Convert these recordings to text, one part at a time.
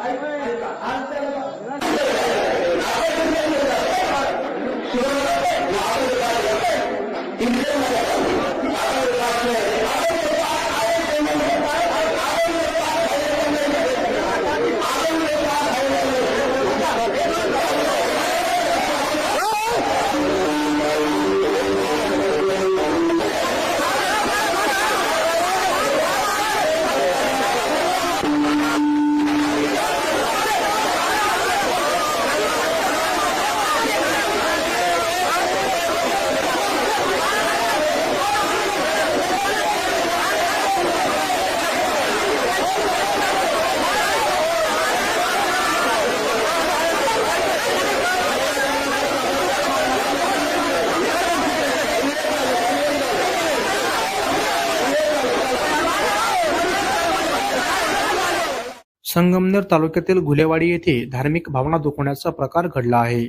Hay que Sangamner तालुक्यातील घुलेवाडी येथे धार्मिक भावना दुखवण्याचा प्रकार घडला आहे.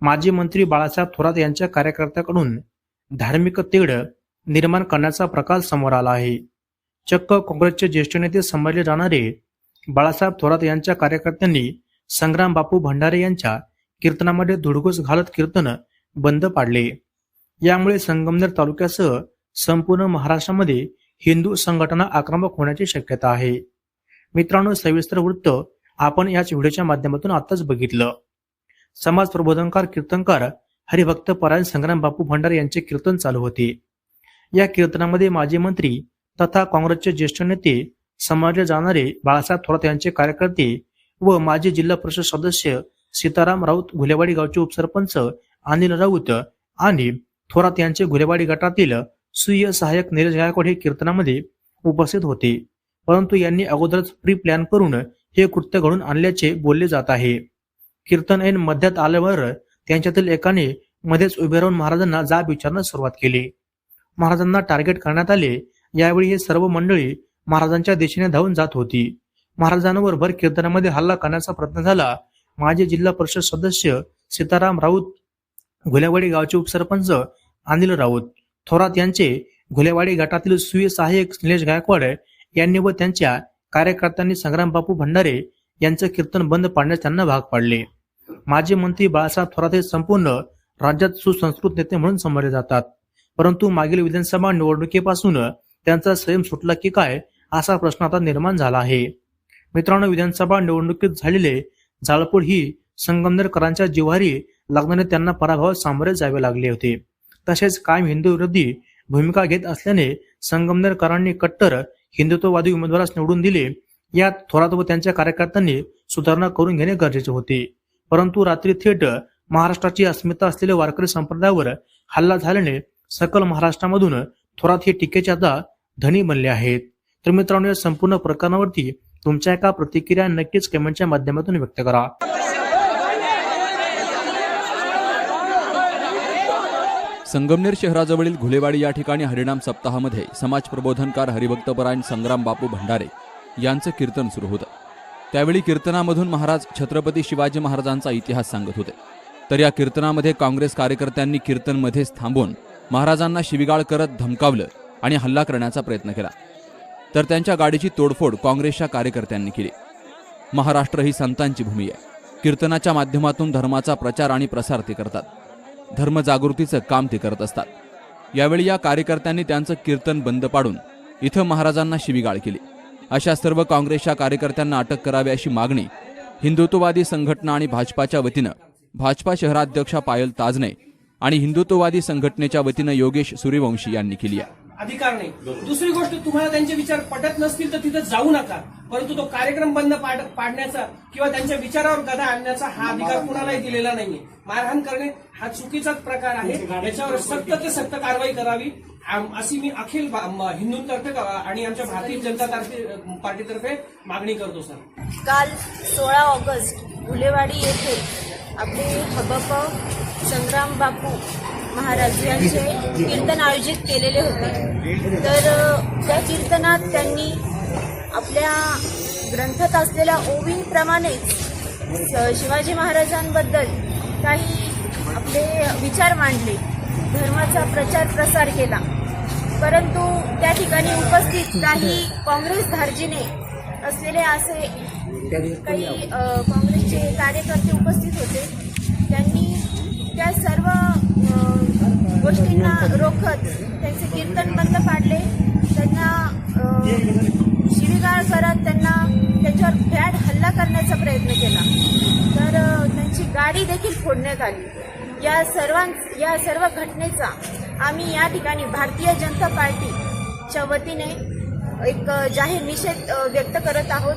माजी मंत्री बाळासाहेब थोरात यांच्या कार्यकर्त्याकडून धार्मिक तेढ निर्माण करण्याचा प्रकार समोर आला आहे. चक्क काँग्रेसचे ज्येष्ठ नेते समजले जाणारे बाळासाहेब थोरात यांच्या कार्यकर्त्यांनी संग्राम बापू भंडारे यांच्या कीर्तनामध्ये धुडगूस घालत कीर्तन बंद पाडले. यामुळे संगमनेर तालुक्यासह संपूर्ण महाराष्ट्रामध्ये हिंदू संघटना आक्रमक होण्याची शक्यता आहे. मित्रांनो सविस्तर वृत्त आपण याच व्हिडिओच्या माध्यमातून आताच बघितलं. समाज प्रबोधनकार कीर्तनकार हरिभक्त परायण संग्राम बापू भंडारे यांचे कीर्तन चालू होते. या कीर्तनामध्ये माजी मंत्री तथा काँग्रेसचे ज्येष्ठ नेते समजले जाणारे बाळासाहेब थोरात यांचे कार्यकर्ते व माजी जिल्हा परिषद सदस्य सीताराम राऊत घुलेवाडी गावचे उपसरपंच अनिल राऊत आणि थोरात यांचे घुलेवाडी गटातील सुय सहाय्यक नीरज गायकवाड हे कीर्तनामध्ये उपस्थित होते. परंतु यांनी अगोदरच प्री प्लॅन करून हे कृत्य घडून आणल्याचे बोलले जात आहे. कीर्तन ऐन मध्यात आल्यावर त्यांच्यातील एकाने मध्येच उभे राहून महाराजांना जाब विचारण्यास सुरुवात केली. महाराजांना टार्गेट करण्यात आले यावेळी हे सर्व मंडळी महाराजांच्या दिशेने धावून जात होती. महाराजांवर भर कीर्तनामध्ये हल्ला करण्याचा प्रयत्न झाला. माजी जिल्हा परिषद सदस्य सीताराम राऊत घुलेवाडी गावचे उपसरपंच अनिल राऊत थोरात यांचे घुलेवाडी गटातील सुय सहाय्यक निलेश गायकवाड यांनी व त्यांच्या कार्यकर्त्यांनी संग्राम बापू भंडारे यांचं कीर्तन बंद पाडण्यास त्यांना भाग पाडले. माजी मंत्री बाळासाहेब थोरात हे संपूर्ण राज्यात सुसंस्कृत नेते म्हणून समजले जातात. परंतु मागील विधानसभा निवडणुकीपासून त्यांचा संयम सुटला की काय असा प्रश्न आता निर्माण झाला आहे. मित्रांनो विधानसभा निवडणुकीत झालेले जाळपोळ ही संगमनेरकरांच्या जिव्हारी लागण्याने त्यांना पराभवात सामोरे जावे लागले होते. तसेच कायम हिंदू विरोधी भूमिका घेत असल्याने संगमनेरकरांनी कट्टर हिंदुत्ववादी उमेदवारास निवडून दिले. यात थोरात व त्यांच्या कार्यकर्त्यांनी सुधारणा करून घेणे गरजेचे होते. परंतु रात्री थेट महाराष्ट्राची अस्मिता असलेल्या वारकरी संप्रदायावर हल्ला झाल्याने सकल महाराष्ट्रामधून थोरात हे टीकेचे आता धनी बनले आहेत. तर मित्रांनो या संपूर्ण प्रकरणावरती तुमच्या एका प्रतिक्रिया नक्कीच कमेंटच्या माध्यमातून व्यक्त करा. संगमनेर शहराजवळील घुलेवाडी या ठिकाणी हरिणाम सप्ताहामध्ये समाज प्रबोधनकार हरिभक्तपरायण संग्राम बापू भंडारे यांचं कीर्तन सुरू होतं. त्यावेळी कीर्तनामधून महाराज छत्रपती शिवाजी महाराजांचा इतिहास सांगत होते. तर या कीर्तनामध्ये काँग्रेस कार्यकर्त्यांनी कीर्तनमध्येच थांबून महाराजांना शिविगाळ करत धमकावलं आणि हल्ला करण्याचा प्रयत्न केला. तर त्यांच्या गाडीची तोडफोड काँग्रेसच्या कार्यकर्त्यांनी केली. महाराष्ट्र ही संतांची भूमी आहे. कीर्तनाच्या माध्यमातून धर्माचा प्रचार आणि प्रसार ते करतात. धर्मजागृतीचं काम ते करत असतात. यावेळी या कार्यकर्त्यांनी त्यांचं कीर्तन बंद पाडून इथं महाराजांना शिवीगाळ केली. अशा सर्व काँग्रेसच्या कार्यकर्त्यांना अटक करावी अशी मागणी हिंदुत्ववादी संघटना आणि भाजपाच्या वतीनं भाजपा शहराध्यक्षा पायल ताजने आणि हिंदुत्ववादी संघटनेच्या वतीनं योगेश सूर्यवंशी यांनी केली आहे. अधिकार नाही. दुसरी गोष्ट तुम्हाला त्यांचे विचार पटत नसतील तर तिथे जाऊ नका. परंतु तो कार्यक्रम बंद पाड- पाडण्याचा किंवा त्यांच्या विचारावर गदा आणण्याचा हा अधिकार कुणालाही दिलेला नाहीये. मारहाण करणे हा चुकीचाच प्रकार आहे. याच्यावर सक्त ते सक्त कारवाई करावी. अशी मी अखिल भा- म- हिंदूंतर्फे क- आणि आमच्या भारतीय जनता तर्फे- पार्टीतर्फे मागणी करतो सर. काल सोळा ऑगस्ट गुलेवाडी येथे आपले हबप संग्राम बापू महाराज यांचे कीर्तन आयोजित केलेले होते. तर त्या कीर्तनात त्यांनी आपल्या ग्रंथात असलेल्या ओवींप्रमाणेच शिवाजी महाराजांबद्दल काही आपले विचार मांडले धर्माचा प्रचार प्रसार केला. परंतु त्या ठिकाणी उपस्थित काही काँग्रेस धार्जीने असलेले असे काही काँग्रेसचे कार्यकर्ते उपस्थित होते. त्यांनी त्या सर्व गोष्टींना रोखत त्यांचे कीर्तन बंद पाडले. त्यांना शिवीगाळ करत त्यांना त्यांच्यावर भ्याड हल्ला करण्याचा प्रयत्न केला. तर त्यांची गाडी देखील फोडण्यात आली. या सर्वां या सर्व घटनेचा आम्ही या ठिकाणी भारतीय जनता पार्टीच्या वतीने एक जाहीर निषेध व्यक्त करत आहोत.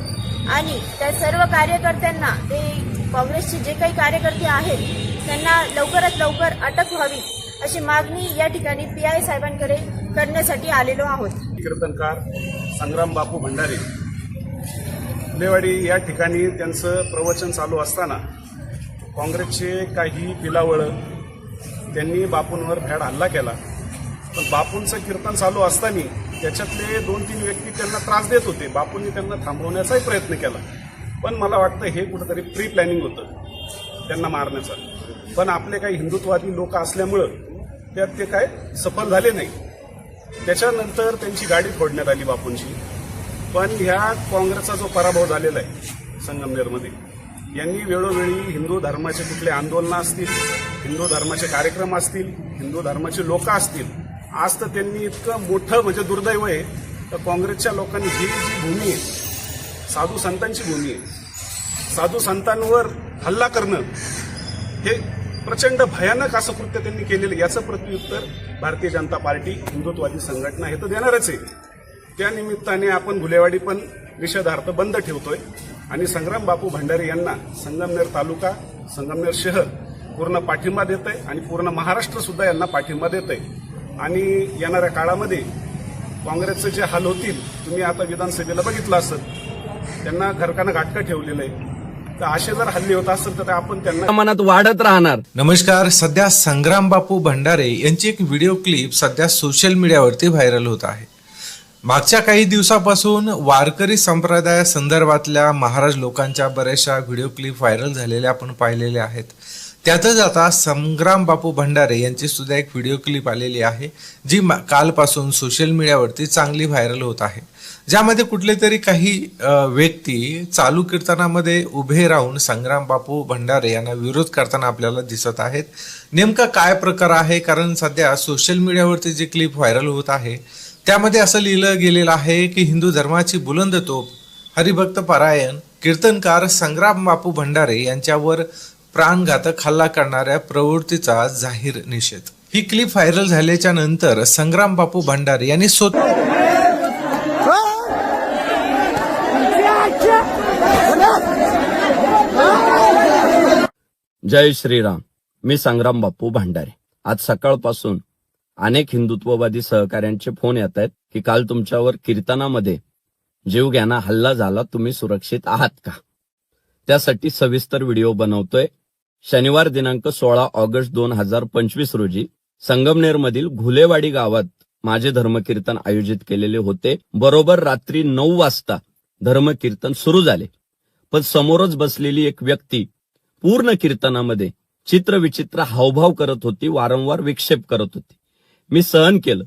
आणि त्या सर्व कार्यकर्त्यांना ते काँग्रेसचे जे काही कार्यकर्ते आहेत त्यांना लवकरात लवकर अटक व्हावी. अशी मागणी या ठिकाणी पी आय साहेबांकडे करण्यासाठी आलेलो आहोत. कीर्तनकार संग्राम बापू भंडारे फुलेवाडी या ठिकाणी त्यांचं प्रवचन चालू असताना काँग्रेसचे काही पिलावळं त्यांनी बापूंवर भ्याड हल्ला केला. पण बापूंचं कीर्तन चालू असताना त्याच्यातले दोन तीन व्यक्ती त्यांना त्रास देत होते. बापूंनी त्यांना थांबवण्याचाही प्रयत्न केला. पण मला वाटतं हे कुठंतरी प्री प्लॅनिंग होतं त्यांना मारण्याचं. पण आपले काही हिंदुत्ववादी लोक असल्यामुळं त्यात ते काय सफल झाले नाही. त्याच्यानंतर त्यांची गाडी फोडण्यात आली बापूंची. पण ह्या काँग्रेसचा जो पराभव झालेला आहे संगमनेरमध्ये यांनी वेळोवेळी हिंदू धर्माचे कुठले आंदोलनं असतील हिंदू धर्माचे कार्यक्रम असतील हिंदू धर्माचे लोक असतील आज तर त्यांनी इतकं मोठं म्हणजे दुर्दैव आहे. तर काँग्रेसच्या लोकांनी ही जी भूमी आहे साधू संतांची भूमी आहे साधू संतांवर हल्ला करणं हे प्रचंड भयानक असं कृत्य त्यांनी केलेलं याचं प्रत्युत्तर भारतीय जनता पार्टी हिंदुत्वादी संघटना हे तर देणारच आहे. त्या निमित्ताने आपण भुलेवाडी पण निषेधार्थ बंद ठेवतोय. आणि संग्राम बापू भंडारे यांना संगमनेर तालुका संगमनेर शहर पूर्ण पाठिंबा देत आहे आणि पूर्ण महाराष्ट्र सुद्धा यांना पाठिंबा देत आहे आणि येणाऱ्या काळामध्ये काँग्रेसचे जे हाल होतील तुम्ही आता विधानसभेला बघितलं असत त्यांना घरकानं घाटकं ठेवलेलं आहे. तर असे जर हल्ले होत असेल तर आपण त्यांना प्रमाणात वाढत राहणार. नमस्कार सध्या संग्राम बापू भंडारे यांची एक व्हिडिओ क्लिप सध्या सोशल मीडियावरती व्हायरल होत आहे. मागच्या काही दिवसापासून वारकरी संप्रदायासंदर्भातल्या महाराज लोकांच्या बऱ्याचशा व्हिडिओ क्लिप व्हायरल झालेल्या आपण पाहिलेल्या आहेत. त्यातच आता संग्राम बापू भंडारे यांची सुद्धा एक व्हिडिओ क्लिप आलेली आहे जी मा- कालपासून सोशल मीडियावरती चांगली व्हायरल होत आहे. ज्यामध्ये कुठले तरी काही व्यक्ती चालू कीर्तनामध्ये उभे राहून संग्राम बापू भंडारे यांना विरोध करताना आपल्याला दिसत आहेत. नेमका काय प्रकार आहे? कारण सध्या सोशल मीडियावरती जी क्लिप व्हायरल होत आहे त्यामध्ये असं लिहिलं गेलेलं आहे की हिंदू धर्माची बुलंद तोप हरिभक्त पारायण कीर्तनकार संग्राम बापू भंडारे यांच्यावर प्राणघातक हल्ला करणाऱ्या प्रवृत्तीचा जाहीर निषेध. ही क्लिप व्हायरल झाल्याच्यानंतर संग्राम बापू भंडारे यांनी स्वतः हो! जय श्रीराम. मी संग्राम बापू भांडारे. आज सकाळपासून अनेक हिंदुत्ववादी सहकाऱ्यांचे फोन येत आहेत की काल तुमच्यावर कीर्तनामध्ये जीवघ्याना हल्ला झाला तुम्ही सुरक्षित आहात का? त्यासाठी सविस्तर व्हिडिओ बनवतोय. शनिवार दिनांक सोळा ऑगस्ट दोन हजार पंचवीस रोजी संगमनेरमधील घुलेवाडी गावात माझे धर्मकीर्तन आयोजित केलेले होते. बरोबर रात्री नऊ वाजता धर्मकीर्तन सुरू झाले. पण समोरच बसलेली एक व्यक्ती पूर्ण कीर्तनामध्ये चित्रविचित्र हावभाव करत होती वारंवार विक्षेप करत होती. मी सहन केलं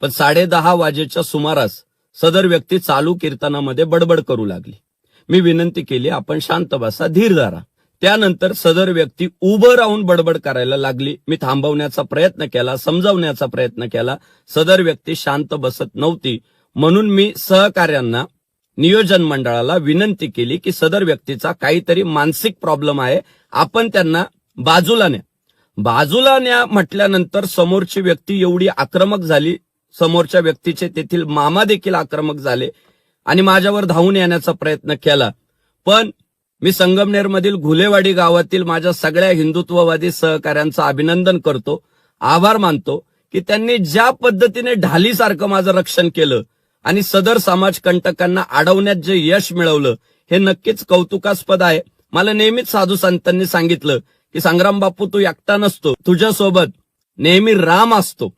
पण साडे दहा वाजेच्या सुमारास सदर व्यक्ती चालू कीर्तनामध्ये बडबड करू लागली. मी विनंती केली आपण शांत बसा धीर धरा. त्यानंतर सदर व्यक्ती उभं राहून बडबड करायला लागली. मी थांबवण्याचा प्रयत्न केला समजावण्याचा प्रयत्न केला. सदर व्यक्ती शांत बसत नव्हती म्हणून मी सहकार्यांना नियोजन मंडळाला विनंती केली की सदर व्यक्तीचा काहीतरी मानसिक प्रॉब्लेम आहे आपण त्यांना बाजूला न्या. बाजूला न्या म्हटल्यानंतर समोरची व्यक्ती एवढी आक्रमक झाली समोरच्या व्यक्तीचे तेथील मामा देखील आक्रमक झाले आणि माझ्यावर धावून येण्याचा प्रयत्न केला. पण मी संगमनेरमधील घुलेवाडी गावातील माझ्या सगळ्या हिंदुत्ववादी सहकाऱ्यांचं अभिनंदन करतो आभार मानतो की त्यांनी ज्या पद्धतीने ढालीसारखं माझं रक्षण केलं आणि सदर समाजकंटकांना अडवण्यात जे यश मिळवलं हे नक्कीच कौतुकास्पद आहे. मला नेहमीच साधू संतांनी सांगितलं की संग्राम बापू तू एकटा नसतो. तुझ्यासोबत नेहमी राम असतो.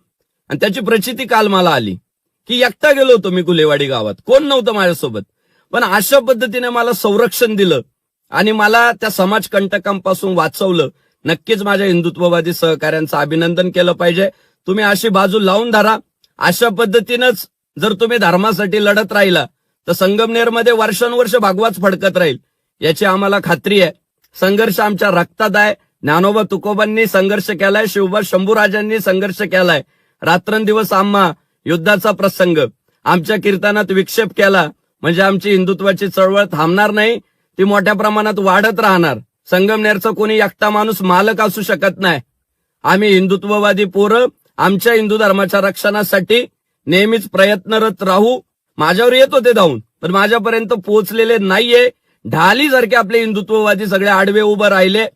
आणि त्याची प्रचिती काल मला आली की एकटा गेलो होतो मी गुलेवाडी गावात. कोण नव्हतं माझ्यासोबत? पण अशा पद्धतीने मला संरक्षण दिलं आणि मला त्या समाजकंटकांपासून वाचवलं. नक्कीच माझ्या हिंदुत्ववादी सहकाऱ्यांचं अभिनंदन केलं पाहिजे. तुम्ही अशी बाजू लावून धरा. अशा पद्धतीनंच जर तुम्ही धर्मासाठी लढत राहिला तर संगमनेरमध्ये वर्षानुवर्ष भागवाच फडकत राहील. याची आम्हाला खात्री आहे. संघर्ष आमच्या रक्तात आहे. ज्ञानोबा तुकोबांनी संघर्ष केलाय शिवबा शंभूराजांनी संघर्ष केलाय. रात्रंदिवस आम्हा युद्धाचा प्रसंग. आमच्या कीर्तनात विक्षेप केला म्हणजे आमची हिंदुत्वाची चळवळ थांबणार नाही ती मोठ्या प्रमाणात वाढत राहणार. संगमनेरचा कोणी एकटा माणूस मालक असू शकत नाही. आम्ही हिंदुत्ववादी पोरं आमच्या हिंदू धर्माच्या रक्षणासाठी नेहमीच प्रयत्नरत राहू. माझ्यावर येत होते धावून पण माझ्यापर्यंत पोहोचलेले नाहीये. ढालीसारखे आपले हिंदुत्ववादी सगळे आडवे उभं राहिले.